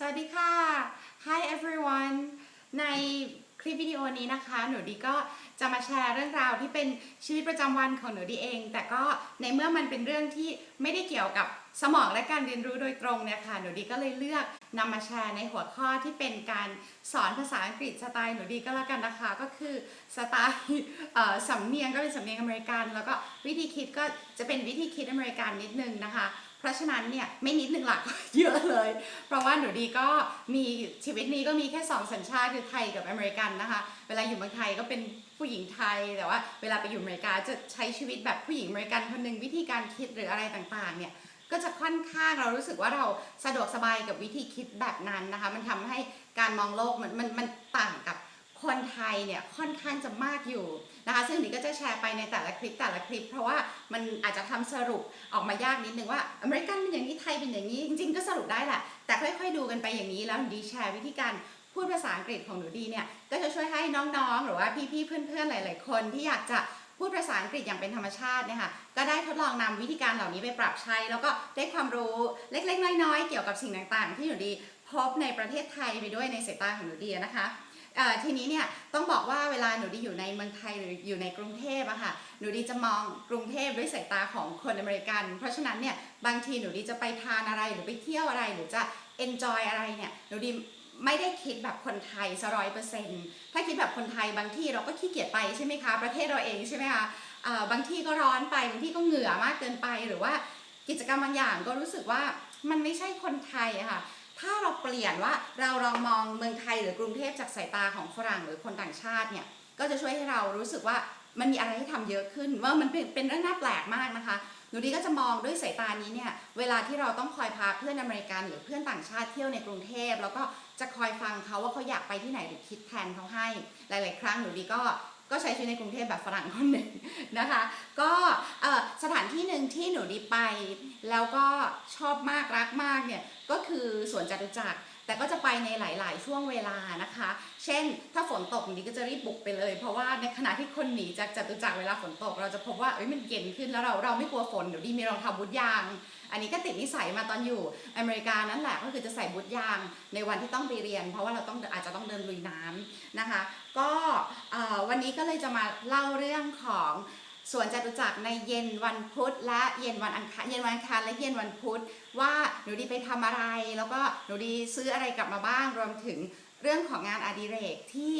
สวัสดีค่ะ Hi everyone ในคลิปวิดีโอนี้นะคะ หนูดีก็จะมาแชร์เรื่องราวที่เป็นชีวิตประจำวันของหนูดีเอง แต่ก็ในเมื่อมันเป็นเรื่องที่ไม่ได้เกี่ยวกับสมองและการเรียนรู้โดยตรงเนี่ยค่ะ หนูดีก็เลยเลือกนำมาแชร์ในหัวข้อที่เป็นการสอนภาษาอังกฤษสไตล์หนูดีก็แล้วกันนะคะ ก็คือสไตล์สำเนียงก็เป็นสำเนียงอเมริกัน แล้วก็วิธีคิดก็จะเป็นวิธีคิดอเมริกันนิดนึงนะคะ เพราะฉะนั้นเนี่ยไม่นิดหนึ่งหลักเยอะเลย เพราะว่าหนูดีก็มีชีวิตนี้ก็มีแค่สองสัญชาติคือไทยกับอเมริกันนะคะ เวลาอยู่เมืองไทยก็เป็นผู้หญิงไทยแต่ว่า เวลาไปอยู่อเมริกาจะใช้ชีวิตแบบผู้หญิงอเมริกันคนหนึ่งวิธีการคิดหรืออะไรต่างๆเนี่ยก็จะค่อนข้างเรารู้สึกว่าเราสะดวกสบายกับวิธีคิดแบบนั้นนะคะ มันทำให้การมองโลกมันมันมันต่างกับ คนไทยเนี่ยค่อนข้างจะมากอยู่นะคะซึ่งหนูก็จะแชร์ไปในแต่ละคลิปแต่ละคลิป เพราะว่ามันอาจจะทำสรุปออกมายากนิดนึงว่าอเมริกันเป็นอย่างนี้ไทยเป็นอย่างนี้จริงๆก็สรุปได้แหละแต่ค่อยๆดูกันไปอย่างนี้แล้วหนูดีแชร์วิธีการพูดภาษาอังกฤษของหนูดีเนี่ยก็จะช่วยให้น้องๆ หรือว่าพี่ๆเพื่อนๆหลาย ๆ คนที่อยากจะพูดภาษาอังกฤษอย่างเป็นธรรมชาติเนี่ยค่ะก็ได้ทดลองนำวิธีการเหล่านี้ไปปรับใช้ แล้วก็ได้ความรู้เล็กๆ น้อยๆ เกี่ยวกับสิ่งต่างๆ ที่หนูดีพบในประเทศไทยไปด้วยในสายตาของหนูดีนะคะ ทีนี้เนี่ยต้องบอกว่าเวลาหนูดีอยู่ในเมืองไทยหรืออยู่ในกรุงเทพอะค่ะหนูดีจะมองกรุงเทพด้วยสายตาของคนอเมริกัน เพราะฉะนั้นเนี่ยบางทีหนูดีจะไปทานอะไรหรือไปเที่ยวอะไรหรือจะ enjoy อะไรเนี่ยหนูดีไม่ได้คิดแบบคนไทยซะร้อยเปอร์เซ็นต์ถ้าคิดแบบคนไทยบางที่เราก็ขี้เกียจไปใช่ไหมคะ ประเทศเราเองใช่ไหมคะบางที่ก็ร้อนไปบางที่ก็เหงื่อมากเกินไปหรือว่ากิจกรรมบางอย่างก็รู้สึกว่ามันไม่ใช่คนไทยอะค่ะ ถ้าเราเปลี่ยนว่าเราลองมองเมืองไทยหรือกรุงเทพจากสายตาของฝรั่งหรือคนต่างชาติเนี่ยก็จะช่วยให้เรารู้สึกว่ามันมีอะไรให้ทำเยอะขึ้น ว่ามันเป็นเป็นเรื่องน่าแปลกมากนะคะหนูดีก็จะมองด้วยสายตานี้เนี่ยเวลาที่เราต้องคอยพาเพื่อนอเมริกันหรือเพื่อนต่างชาติเที่ยวในกรุงเทพ แล้วก็จะคอยฟังเขาว่าเขาอยากไปที่ไหนหรือคิดแทนเขาให้ หลาย ๆ ครั้งหนูดีก็ ก็ใช้ชีวิตในกรุงเทพแบบฝรั่งคนหนึ่งนะคะ ก็สถานที่หนึ่งที่หนูดีไป แล้วก็ชอบมากรักมากเนี่ยก็คือสวนจตุจักร แต่ก็จะไปในหลาย ๆ ช่วงเวลานะคะ เช่น ถ้าฝนตกนูดีก็จะรีบบุกไปเลย เพราะว่าในขณะที่คนหนีจากจตุจักรเวลาฝนตก เราจะพบว่าเอ้ยมันเย็นขึ้นแล้วเราเราไม่กลัวฝนเดี๋ยวดีมีรองเท้าบูทยาง อันนี้ก็ติดนิสัยมาตอนอยู่อเมริกานั่นแหละก็คือจะใส่บูทยางในวันที่ต้องไปเรียน เพราะว่าเราต้องอาจจะต้องเดินลุยน้ำนะคะ ก็วันนี้ก็เลยจะมาเล่าเรื่องของ สวนจตุจักรในเย็นวันพุธและเย็นวันอังคารเย็นวันอังคารและเย็นวันพุธว่าหนูดีไปทำอะไร แล้วก็หนูดีซื้ออะไรกลับมาบ้างรวมถึงเรื่องของงานอดิเรกที่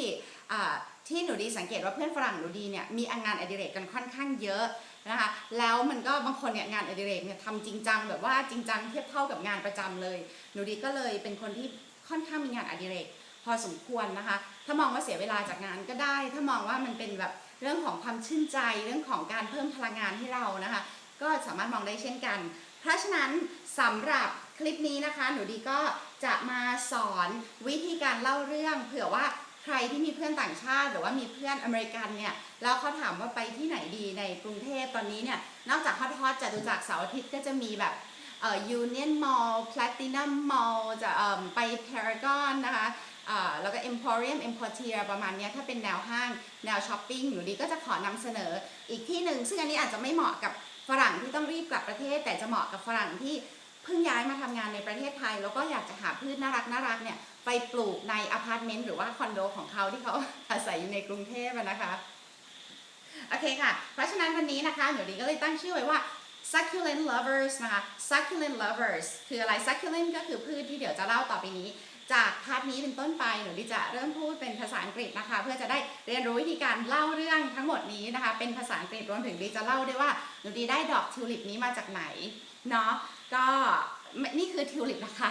ที่หนูดีสังเกตว่าเพื่อนฝรั่งหนูดีเนี่ยมีงานอดิเรกกันค่อนข้างเยอะนะคะแล้วมันก็บางคนเนี่ยงานอดิเรกเนี่ยทำจริงจังแบบว่าจริงจังเทียบเท่ากับงานประจำเลย หนูดีก็เลยเป็นคนที่ค่อนข้างมีงานอดิเรกพอสมควรนะคะ ถ้ามองว่าเสียเวลาจากงานก็ได้ ถ้ามองว่ามันเป็นแบบ เรื่องของความชื่นใจเรื่องของการเพิ่มพลังงานให้เรานะคะ ก็สามารถมองได้เช่นกัน เพราะฉะนั้นสำหรับคลิปนี้นะคะ หนูดีก็จะมาสอนวิธีการเล่าเรื่อง เผื่อว่าใครที่มีเพื่อนต่างชาติ หรือว่ามีเพื่อนอเมริกันเนี่ยแล้วเขาถามว่าไปที่ไหนดีในกรุงเทพตอนนี้เนี่ยนอกจากฮอตฮอตจตุจักรเสาร์อาทิตย์ก็จะมีแบบเอ่อ Union Mall Platinum Mall จะเอ่อไป Paragon นะคะ แล้วก็ Emporium Emportier ประมาณนี้ถ้าเป็นแนวห้าง แนวช้อปปิ้งหนูดีก็จะขอนำเสนออีกที่หนึ่งซึ่งอันนี้อาจจะไม่เหมาะกับฝรั่งที่ต้องรีบกลับประเทศ แต่จะเหมาะกับฝรั่งที่เพิ่งย้ายมาทำงานในประเทศไทย แล้วก็อยากจะหาพืชน่ารักน่ารักเนี่ยไปปลูกในอพาร์ตเมนต์หรือว่าคอนโดของเขาที่เขาอาศัยอยู่ในกรุงเทพนะคะโอเคค่ะ เพราะฉะนั้นวันนี้นะคะหนูดีก็เลยตั้งชื่อไว้ว่า succulent lovers นะคะ succulent lovers คืออะไร succulent ก็คือพืชที่เดี๋ยวจะเล่าต่อไปนี้ จากพาร์ทนี้เป็นต้นไปหนูดีจะเริ่มพูดเป็นภาษาอังกฤษนะคะ เพื่อจะได้เรียนรู้วิธีการเล่าเรื่องทั้งหมดนี้นะคะ เป็นภาษาอังกฤษรวมถึงดีจะเล่าด้วยว่าหนูดีได้ดอกทิวลิปนี้มาจากไหนเนาะก็นี่คือทิวลิปนะคะ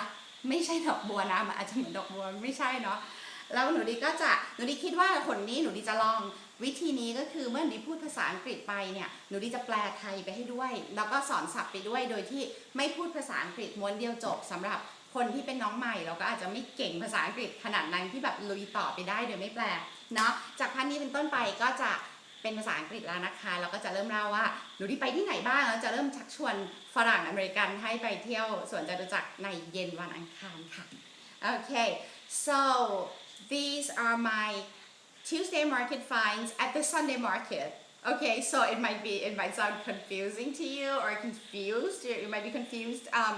ไม่ใช่ดอกบัวนะมันอาจจะเหมือนดอกบัวไม่ใช่เนาะแล้วหนูดีก็จะหนูดีคิดว่าคนนี้หนูดีจะลองวิธีนี้ก็คือเมื่อหนูดีพูดภาษาอังกฤษไปเนี่ยหนูดีจะแปลไทยไปให้ด้วย แล้วก็สอนศัพท์ไปด้วยโดยที่ไม่พูดภาษาอังกฤษม้วนเดียวจบสำหรับ คนที่เป็นน้องใหม่เราก็อาจจะไม่เก่งภาษาอังกฤษขนาดนั้นที่แบบลุยต่อไปได้โดยไม่แปลเนาะจากพันนี้เป็นต้นไปก็จะเป็นภาษาอังกฤษแล้วนะคะ เราก็จะเริ่มเล่าว่าหนูดีไปที่ไหนบ้างแล้วจะเริ่มชักชวนฝรั่งอเมริกันให้ไปเที่ยวสวนจตุจักรในเย็นวันอังคารค่ะ Okay, so these are my Tuesday market finds at the Sunday market. Okay, so it might be it might sound confusing to you or confused. You you might be confused. Um,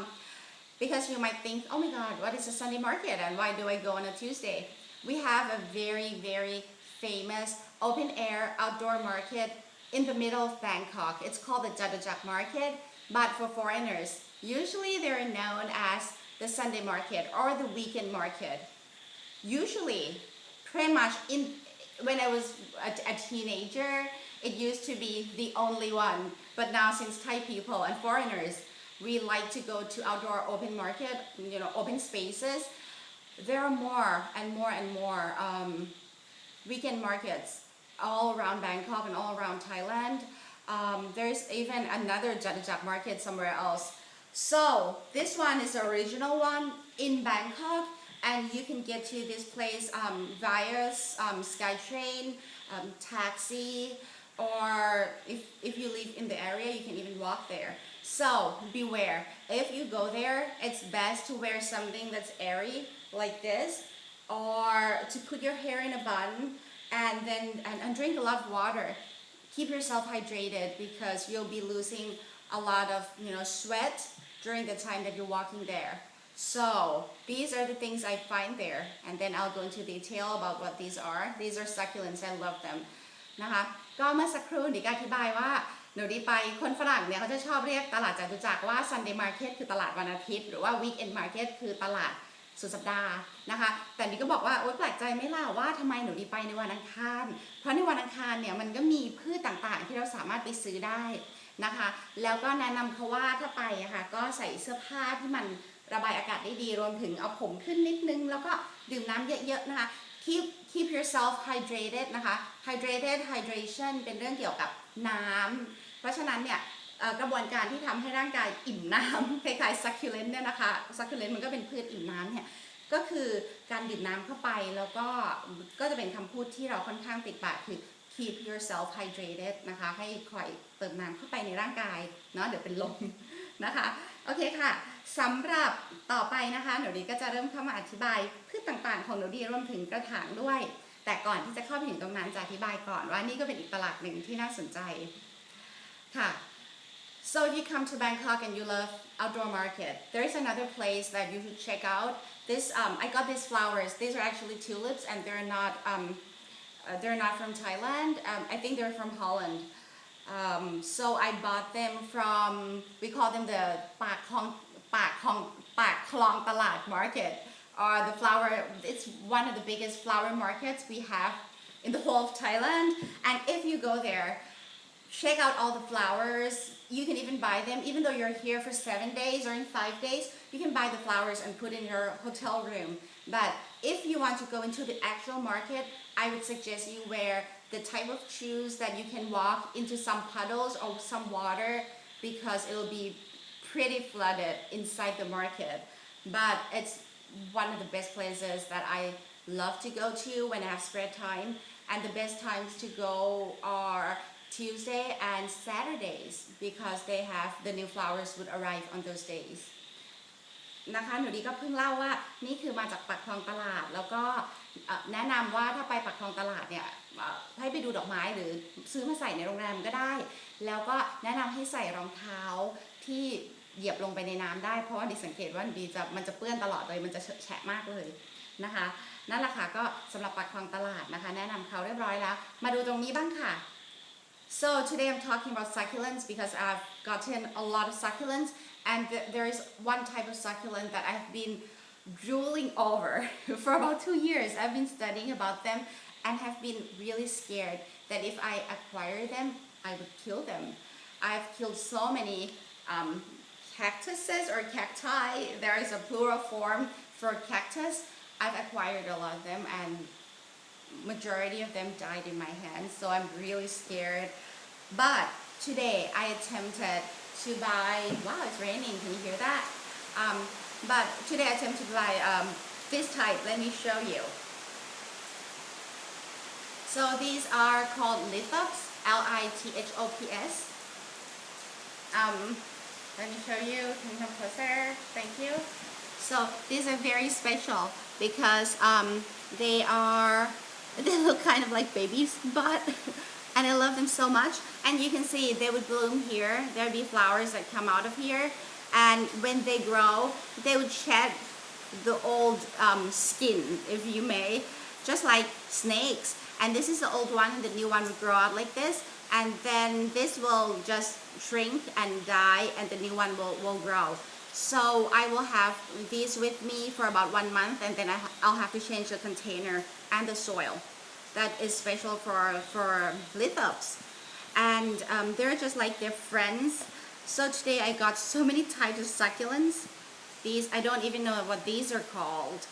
because you might think, oh my God, what is a Sunday market and why do I go on a Tuesday? We have a very, very famous open air outdoor market in the middle of Bangkok. It's called the Jadajak Market, but for foreigners, usually they're known as the Sunday market or the weekend market. Usually, pretty much in when I was a, a teenager, it used to be the only one. But now, since Thai people and foreigners, we like to go to outdoor open market, you know, open spaces. There are more and more and more um, weekend markets all around Bangkok and all around Thailand. Um, there's even another Jadajak market somewhere else. So this one is the original one in Bangkok, and you can get to this place um, via um, SkyTrain, um, taxi, or if, if you live in the area, you can even walk there. So beware, if you go there, it's best to wear something that's airy like this, or to put your hair in a bun, and then and, and drink a lot of water. Keep yourself hydrated because you'll be losing a lot of you know sweat during the time that you're walking there. So these are the things I find there, and then I'll go into detail about what these are. These are succulents. I love them. นะคะก็เมื่อสักครู่หนูก็อธิบายว่า หนูดีไปคนฝรั่งเนี่ยเขาจะชอบเรียกตลาดจตุจักรว่า Sunday Market คือตลาดวันอาทิตย์ หรือว่า Weekend Market คือตลาดสุดสัปดาห์นะคะ แต่นี่ก็บอกว่าโอ๊ยแปลกใจไหม่ล่ะว่าทำไมหนูดีไปในวันอังคาร เพราะในวันอังคารเนี่ยมันก็มีพืชต่างๆ ที่เราสามารถไปซื้อได้นะคะ แล้วก็แนะนำเขาว่าถ้าไปอะค่ะก็ใส่เสื้อผ้าที่มันระบายอากาศได้ดีรวมถึงเอาผมขึ้นนิดนึง แล้วก็ดื่มน้ำเยอะๆนะคะ keep keep yourself hydrated นะคะ hydrated hydration เป็นเรื่องเกี่ยวกับน้ำ เพราะฉะนั้นเนี่ยกระบวนการที่ทำให้ร่างกายอิ่มน้ำคล้ายๆ succulent เนี่ยนะคะ succulent มันก็เป็นพืชอิ่มน้ำเนี่ย ก็คือการดื่มน้ำเข้าไปแล้วก็ก็จะเป็นคำพูดที่เราค่อนข้างติดปากคือ keep yourself hydrated นะคะ ให้คอยเติมน้ำเข้าไปในร่างกายเนาะเดี๋ยวเป็นลมนะคะ โอเคค่ะ สำหรับต่อไปนะคะหนูดีก็จะเริ่มเข้ามาอธิบายพืชต่างๆ ของหนูดีรวมถึงกระถางด้วย แต่ก่อนที่จะเข้าไปถึงตรงนั้นจะอธิบายก่อนว่านี่ก็เป็นอีกตลาดหนึ่งที่น่าสนใจค่ะ So if you come to Bangkok and you love outdoor market, there is another place that you should check out. This um, I got these flowers. These are actually tulips, and they're not um, uh, they're not from Thailand. Um, I think they're from Holland. Um, so I bought them from we call them the Pak Kong Pak Kong Pak Klong Talat market. Or the flower. It's one of the biggest flower markets we have in the whole of Thailand. And if you go there, check out all the flowers. You can even buy them, even though you're here for seven days or in five days, you can buy the flowers and put in your hotel room. But if you want to go into the actual market, I would suggest you wear the type of shoes that you can walk into some puddles or some water because it'll be pretty flooded inside the market. But it's one of the best places that I love to go to when I have spare time. And the best times to go are Tuesday and Saturdays because they have the new flowers would arrive on those days นะคะหนูดีก็เพิ่งเล่าว่านี่คือมาจากปักคลองตลาด แล้วก็แนะนำว่าถ้าไปปักคลองตลาดเนี่ยให้ไปดูดอกไม้หรือซื้อมาใส่ในโรงแรมก็ได้ แล้วก็แนะนำให้ใส่รองเท้าที่ เหยียบลงไปในน้ำได้เพราะว่าดิสังเกตว่าดีจะมันจะเปื้อนตลอดเลยมันจะแฉะมากเลยนะคะนั่นแหละค่ะก็สำหรับปักคลองตลาดนะคะ แนะนำเขาเรียบร้อยแล้ว มาดูตรงนี้บ้างค่ะ So today I'm talking about succulents because I've gotten a lot of succulents and th- there is one type of succulent that I've been drooling over for about two years. I've been studying about them and have been really scared that if I acquire them, I would kill them. I've killed so many um, cactuses or cacti. There is a plural form for cactus. I've acquired a lot of them and majority of them died in my hands, so I'm really scared. But today I attempted to buy. Wow, it's raining. Can you hear that? Um, but today I attempted to buy um, this type. Let me show you. So these are called lithops. L-I-T-H-O-P-S. Um, let me show you. Can you come closer? Thank you. So these are very special because um, they are they look kind of like babies, but and I love them so much. And you can see they would bloom here. There'd be flowers that come out of here. and when they grow they would shed the old um, skin if you may just like snakes and this is the old one and the new one would grow out like this and then this will just shrink and die and the new one will, will grow. So I will have these with me for about one month and then I, I'll have to change the container and the soil that is special for for lithops and um, they're just like their friends. So today I got so many types of succulents. These I don't even know what these are called.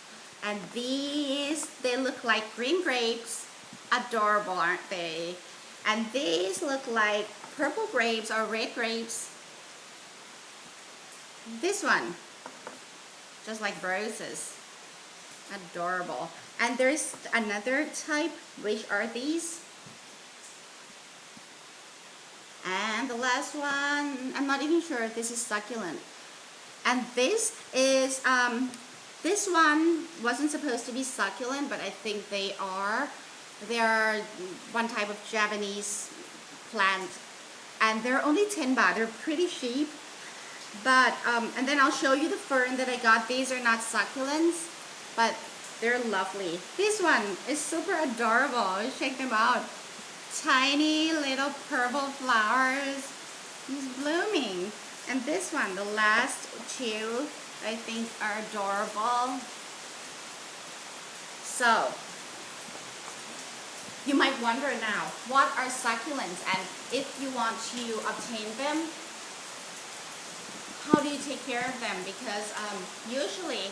And these they look like green grapes. Adorable aren't they and these look like purple grapes or red grapes. This one just like roses. Adorable. And there's another type which are these. And the last one I'm not even sure if this is succulent. And this is um, this one wasn't supposed to be succulent but I think they are they're one type of Japanese plant and they're only 10 baht. They're pretty cheap but um, and then I'll show you the fern that I got. These are not succulents but they're lovely. This one is super adorable. Check them out. Tiny little purple flowers. Is blooming. And this one the last two I think are adorable. So you might wonder now what are succulents and if you want to obtain them how do you take care of them? Because um, usually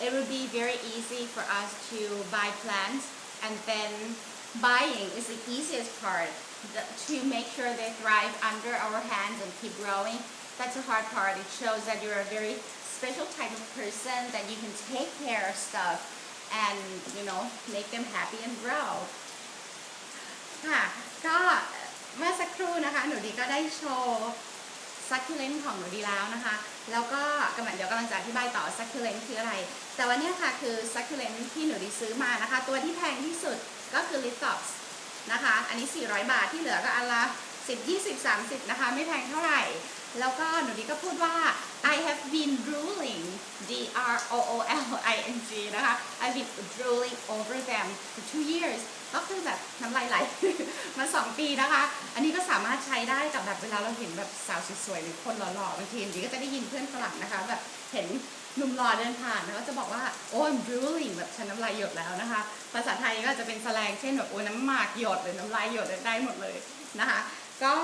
it would be very easy for us to buy plants and then buying is the easiest part. To make sure they thrive under our hands and keep growing that's a hard part. It shows that you're a very special type of person that you can take care of stuff and you know make them happy and grow ค่ะ ก็เมื่อสักครู่นะคะ หนูดีก็ได้โชว์ซักคิเลนของหนูดีแล้วนะคะ แล้วก็กำลังเดี๋ยวกำลังจะอธิบายต่อซักคิเลนคืออะไร แต่วันนี้ค่ะคือซักคิเลนที่หนูดีซื้อมานะคะ ตัวที่แพงที่สุดก็คือ l i t o p s นะคะ อันนี้ 400 บาทที่เหลือก็อันละ10 20 30 นะคะ ไม่แพงเท่าไหร่แล้วก็หนูดีก็พูดว่า I have been drooling D R O O L I N G นะคะ I've been drooling over them for two years ก็คือแบบน้ำลายไหลมา2ปีนะคะ อันนี้ก็สามารถใช้ได้กับแบบเวลาเราเห็นแบบสาวสวยๆหรือคนหล่อๆบางทีดีก็จะได้ยินเพื่อนฝรั่งนะคะแบบเห็นหนุ่มหล่อเดินผ่านแล้วก็จะบอกว่าโอ้ I'm drooling แบบฉันน้ำลายหยดแล้วนะคะ ภาษาไทยก็จะเป็นแสลงเช่นแบบโอ้น้ำหมากหยดหรือน้ำลายหยดได้หมดเลยนะคะ ก็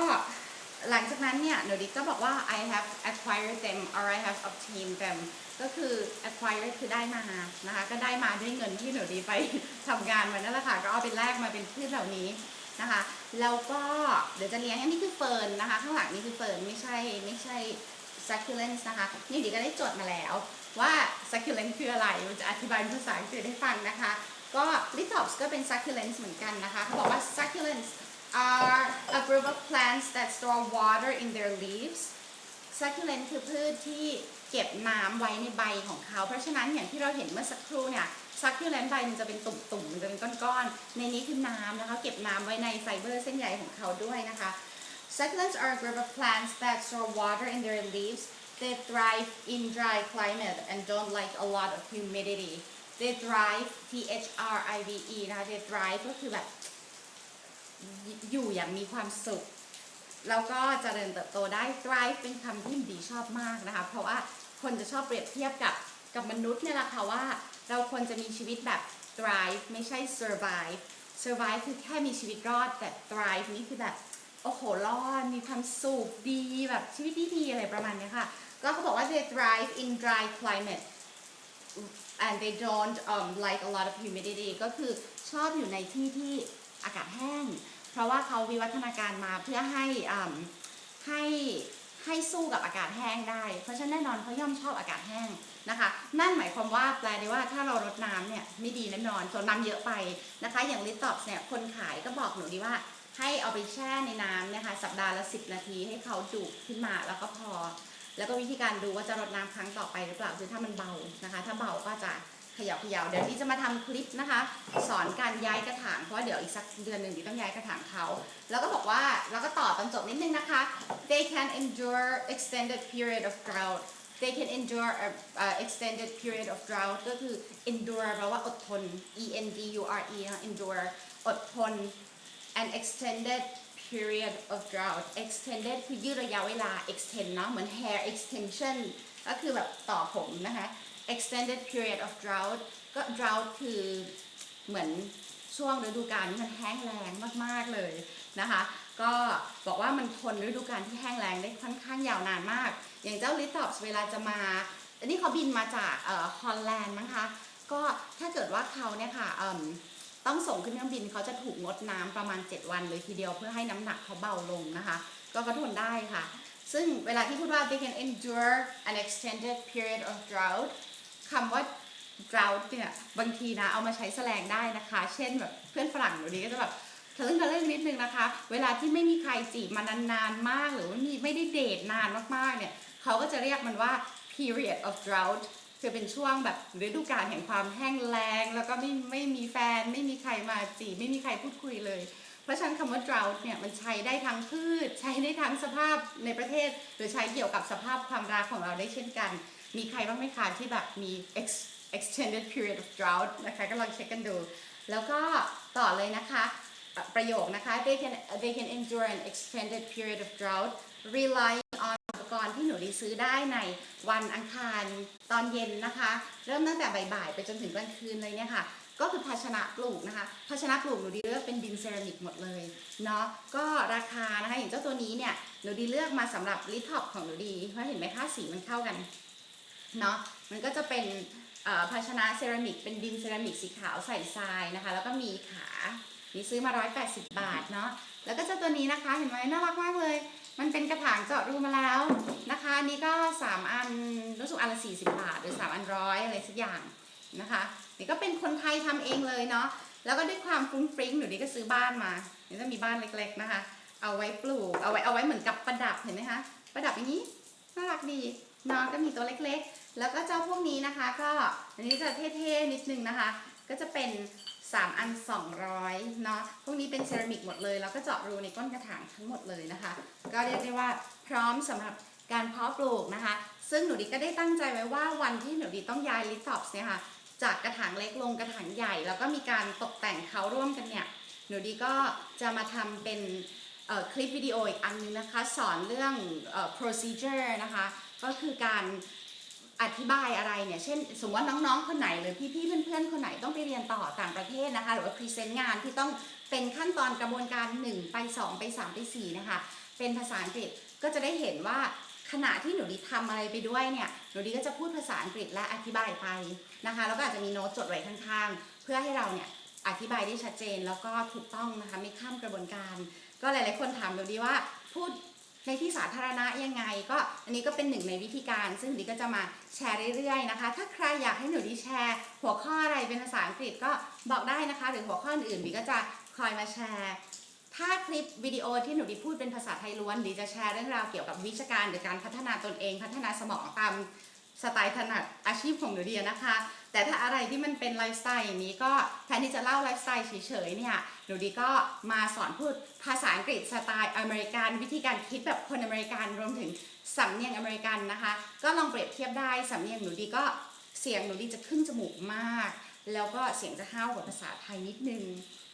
หลังจากนั้นเนี่ยหนูดิก็บอกว่า I have acquired them or I have obtained them ก็คือ acquire คือได้มานะคะ ก็ได้มาด้วยเงินที่หนูดีไปทำงานมานั่นแหละค่ะ ก็เอาไปแลกมาเป็นพืชเหล่านี้นะคะ แล้วก็เดี๋ยวจะเลี้ยงอันนี้คือเฟิร์นนะคะ ข้างหลังนี่คือเฟิร์นไม่ใช่ไม่ใช่ succulents นะคะ นี่ดีก็ได้จดมาแล้วว่า succulent คืออะไรมันจะอธิบายเป็นภาษาอังกฤษให้ฟังนะคะ ก็ lithops ก็เป็น succulents เหมือนกันนะคะ เขาบอกว่า succulents are a group of plants that store water in their leaves succulent คือพืชที่เก็บน้ำไว้ในใบของเขา เพราะฉะนั้นอย่างที่เราเห็นเมื่อสักครู่เนี่ย succulent ใบมันจะเป็นตุ่มๆ มันจะเป็นก้อนๆ ในนี้คือน้ำนะคะ เก็บน้ำไว้ในไฟเบอร์เส้นใยของเขาด้วยนะคะ Succulents are a group of plants that store water in their leaves. They thrive in dry climate and don't like a lot of humidity. They thrive T H R I V E นะคะ They thrive ก็คือแบบ อยู่อย่างมีความสุข แล้วก็เจริญเติบโตได้ thrive เป็นคำที่ดีชอบมากนะคะ เพราะว่าคนจะชอบเปรียบเทียบกับกับมนุษย์เนี่ยแหละค่ะว่า เราควรจะมีชีวิตแบบ thrive ไม่ใช่ survive survive คือแค่มีชีวิตรอดแต่ thrive นี่คือแบบโอ้โหรอดมีความสุขดีแบบชีวิตดีๆอะไรประมาณนี้ค่ะก็เขาบอกว่า they thrive in dry climate and they don't um, like a lot of humidity ก็คือชอบอยู่ในที่ที่อากาศแห้ง เพราะว่าเขาวิวัฒนาการมาเพื่อให้ให้ให้สู้กับอากาศแห้งได้ เพราะฉะนั้นแน่นอนเขาย่อมชอบอากาศแห้งนะคะ นั่นหมายความว่าแปลได้ว่าถ้าเรารดน้ำเนี่ยไม่ดีแน่นอนส่วนน้ำเยอะไปนะคะ อย่างลิตอปเนี่ยคนขายก็บอกหนูดีว่าให้เอาไปแช่ในน้ำนะคะ สัปดาห์ละ 10 นาทีให้เขาดูขึ้นมาแล้วก็พอ แล้วก็วิธีการดูว่าจะรดน้ำครั้งต่อไปหรือเปล่าคือถ้ามันเบานะคะ ถ้าเบาก็จะ เขย่าเขย่าเดี๋ยวดีจะมาทำคลิปนะคะ สอนการย้ายกระถางเพราะว่าเดี๋ยวอีกสักเดือนหนึ่งดีต้องย้ายกระถางเขาแล้วก็บอกว่าแล้วก็ต่อตอนจบนิดนึงนะคะ they can endure extended period of drought they can endure a uh, extended period of drought ก็คือ endure แปลว่าอดทน e n d u r e endure อดทน an extended period of drought extended คือยืดระยะเวลา extend เนาะเหมือน hair extension ก็คือแบบต่อผมนะคะ extended period of drought ก็ drought คือเหมือนช่วงฤดูกาลที่มันแห้งแล้งมากๆเลยนะคะ ก็บอกว่ามันทนฤดูกาลที่แห้งแล้งได้ค่อนข้างยาวนานมาก อย่างเจ้าลิทอปส์เวลาจะมา อันนี้เขาบินมาจากฮอลแลนด์มั้งคะ ก็ถ้าเกิดว่าเขาเนี่ยค่ะต้องส่งขึ้นเครื่องบินเขาจะถูกงดน้ำประมาณ 7 วันเลยทีเดียวเพื่อให้น้ำหนักเขาเบาลงนะคะ ก็เขาทนได้ค่ะ ซึ่งเวลาที่พูดว่า they can endure an extended period of drought คำว่า drought เนี่ยบางทีนะเอามาใช้แสลงได้นะคะ เช่นแบบเพื่อนฝรั่งหนูดีก็จะแบบทะลึ่งทะลึ่งนิดนึงนะคะ เวลาที่ไม่มีใครจีบมานานๆมาก หรือว่ามีไม่ได้เดทนานมากๆเนี่ยเขาก็จะเรียกมันว่า period of drought คือเป็นช่วงแบบฤดูกาลแห่งความแห้งแล้ง แล้วก็ไม่ไม่มีแฟน ไม่มีใครมาจีบไม่มีใครพูดคุยเลย เพราะฉะนั้นคำว่า drought เนี่ยมันใช้ได้ทั้งพืช ใช้ได้ทั้งสภาพในประเทศ หรือใช้เกี่ยวกับสภาพความรักของเราได้เช่นกัน มีใครบ้างไหมคะที่แบบมี ex- extended period of drought นะคะก็ลองเช็คกันดู แล้วก็ต่อเลยนะคะประโยคนะคะ they can they can endure an extended period of drought relying on อุปกรณ์ที่หนูดีซื้อได้ในวันอังคารตอนเย็นนะคะ เริ่มตั้งแต่บ่ายๆไปจนถึงกลางคืนเลยเนี่ยค่ะ ก็คือภาชนะปลูกนะคะ ภาชนะปลูกหนูดีเลือกเป็นดินเซรามิกหมดเลยเนาะก็ราคานะคะอย่างเจ้าตัวนี้เนี่ยหนูดีเลือกมาสำหรับลิท็อปของหนูดีเพราะเห็นไหมคะสีมันเข้ากัน เนาะมันก็จะเป็นภาชนะเซรามิกเป็นดินเซรามิกสีขาวใส่ทรายนะคะ แล้วก็มีขานี่ซื้อมา 180 บาทเนาะแล้วก็เจ้าตัวนี้นะคะเห็นไหมน่ารักมากเลย มันเป็นกระถางเจาะรูมาแล้วนะคะอันนี่ก็ 3 อันรู้สึกอันละ40 บาท หรือ 3 อันร้อยอะไรสักอย่างนะคะนี่ก็เป็นคนไทยทำเองเลยเนาะแล้วก็ด้วยความฟุ้งฟริ้งหนูดีก็ซื้อบ้านมานี่จะมีบ้านเล็กๆนะคะ เอาไว้ปลูกเอาไว้เอาไว้เหมือนกับประดับเห็นไหมคะประดับอย่างนี้น่ารักดีเนาะก็มีตัวเล็กๆ แล้วก็เจ้าพวกนี้นะคะก็อันนี้จะเท่ๆนิดนึงนะคะ ก็จะเป็น 3 อัน 200เนาะพวกนี้เป็นเซรามิกหมดเลยแล้วก็เจาะรูในก้นกระถางทั้งหมดเลยนะคะ ก็เรียกได้ว่าพร้อมสำหรับการเพาะปลูกนะคะ ซึ่งหนูดีก็ได้ตั้งใจไว้ว่าวันที่หนูดีต้องย้ายลิทอปส์เนี่ยค่ะจากกระถางเล็กลงกระถางใหญ่ แล้วก็มีการตกแต่งเขาร่วมกันเนี่ยหนูดีก็จะมาทำเป็นเอ่อคลิปวิดีโออีกอันนึงนะคะ สอนเรื่องเอ่อ procedure นะคะ ก็คือการ อธิบายอะไรเนี่ย เช่น สมมติว่าน้องๆ คนไหนหรือพี่ๆ เพื่อนๆ คนไหนต้องไปเรียนต่อต่างประเทศนะคะ หรือว่าพรีเซนต์งานที่ต้องเป็นขั้นตอนกระบวนการ 1 ไป 2 ไป 3 ไป 4 นะคะ เป็นภาษาอังกฤษก็จะได้เห็นว่าขณะที่หนูดีทำอะไรไปด้วยเนี่ย หนูดีก็จะพูดภาษาอังกฤษและอธิบายไปนะคะ แล้วก็อาจจะมีโน้ตจดไว้ข้างๆ เพื่อให้เราเนี่ยอธิบายได้ชัดเจนแล้วก็ถูกต้องนะคะไม่ข้ามกระบวนการ ก็หลายๆคนถามดูดีว่าพูด ในที่สาธารณะยังไง ก็อันนี้ก็เป็นหนึ่งในวิธีการ ซึ่งหนูดีก็จะมาแชร์เรื่อยๆนะคะ ถ้าใครอยากให้หนูดีแชร์ หัวข้ออะไรเป็นภาษาอังกฤษก็บอกได้นะคะ หรือหัวข้ออื่นๆดีก็จะคอยมาแชร์ถ้าคลิปวิดีโอที่หนูดีพูดเป็นภาษาไทยล้วนดีจะแชร์เรื่องราวเกี่ยวกับวิชาการหรือการพัฒนาตนเอง พัฒนาสมองตาม สไตล์ถนัดอาชีพของหนูดีนะคะ แต่ถ้าอะไรที่มันเป็นไลฟ์สไตล์อย่างนี้ก็แทนที่จะเล่าไลฟ์สไตล์เฉยๆเนี่ยหนูดีก็มาสอนพูดภาษาอังกฤษสไตล์อเมริกัน วิธีการคิดแบบคนอเมริกันรวมถึงสำเนียงอเมริกันนะคะ ก็ลองเปรียบเทียบได้สำเนียงหนูดีก็เสียงหนูดีจะขึ้นจมูกมาก แล้วก็เสียงจะห้าวกว่าภาษาไทยนิดนึง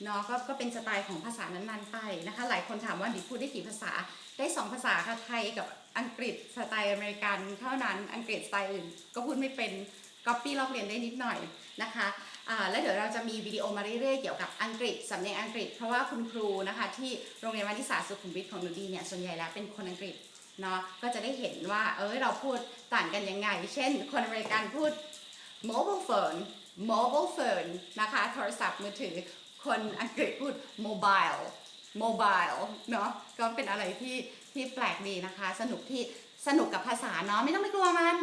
เนาะก็ก็เป็นสไตล์ของภาษานั้นๆไปนะคะ หลายคนถามว่าดิพูดได้กี่ภาษาได้สองภาษาค่ะไทยกับอังกฤษสไตล์อเมริกันเท่านั้นอังกฤษสไตล์อื่นก็พูดไม่เป็นก๊อปปี้ลอกเรียนได้นิดหน่อยนะคะแล้วเดี๋ยวเราจะมีวิดีโอมาเรื่อยๆเกี่ยวกับอังกฤษสำเนียงอังกฤษ เพราะว่าคุณครูนะคะที่โรงเรียนวานิสาสุขุมวิทของหนูดีเนี่ยส่วนใหญ่แล้วเป็นคนอังกฤษเนาะก็จะได้เห็นว่าเออเราพูดต่างกันยังไง เช่น คนอเมริกันพูด mobile phone mobile phone นะคะโทรศัพท์มือถือ คนอังกฤษพูด mobile mobile เนาะก็เป็นอะไรที่ที่แปลกดีนะคะ สนุกที่สนุกกับภาษาเนาะไม่ต้องไปกลัวมัน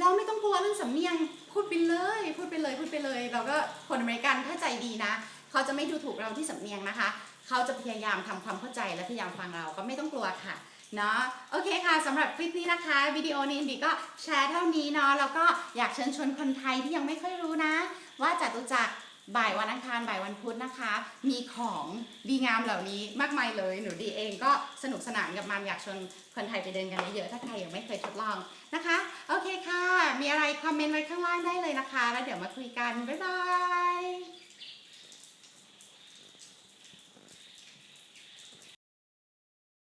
เราไม่ต้องกลัวเรื่องสำเนียงพูดไปเลย พูดไปเลยพูดไปเลย เราก็คนอเมริกันถ้าใจดีนะ เขาจะไม่ดูถูกเราที่สำเนียงนะคะ เขาจะพยายามทำความเข้าใจและพยายามฟังเราก็ไม่ต้องกลัวค่ะเนาะโอเคค่ะสำหรับคลิปนี้นะคะวิดีโอนี้ดีก็แชร์เท่านี้เนาะแล้วก็อยากเชิญชวนคนไทยที่ยังไม่ค่อยรู้นะ ว่าจตุจักร บ่ายวันอังคารบ่ายวันพุธนะคะ มีของดีงามเหล่านี้มากมายเลย หนูดีเองก็สนุกสนานกับมันอยากชวนคนไทยไปเดินกันเยอะๆถ้าใครยังไม่เคยทดลองนะคะ โอเคค่ะ มีอะไรคอมเมนต์ไว้ข้างล่างได้เลยนะคะ แล้วเดี๋ยวมาคุยกัน บ๊ายบาย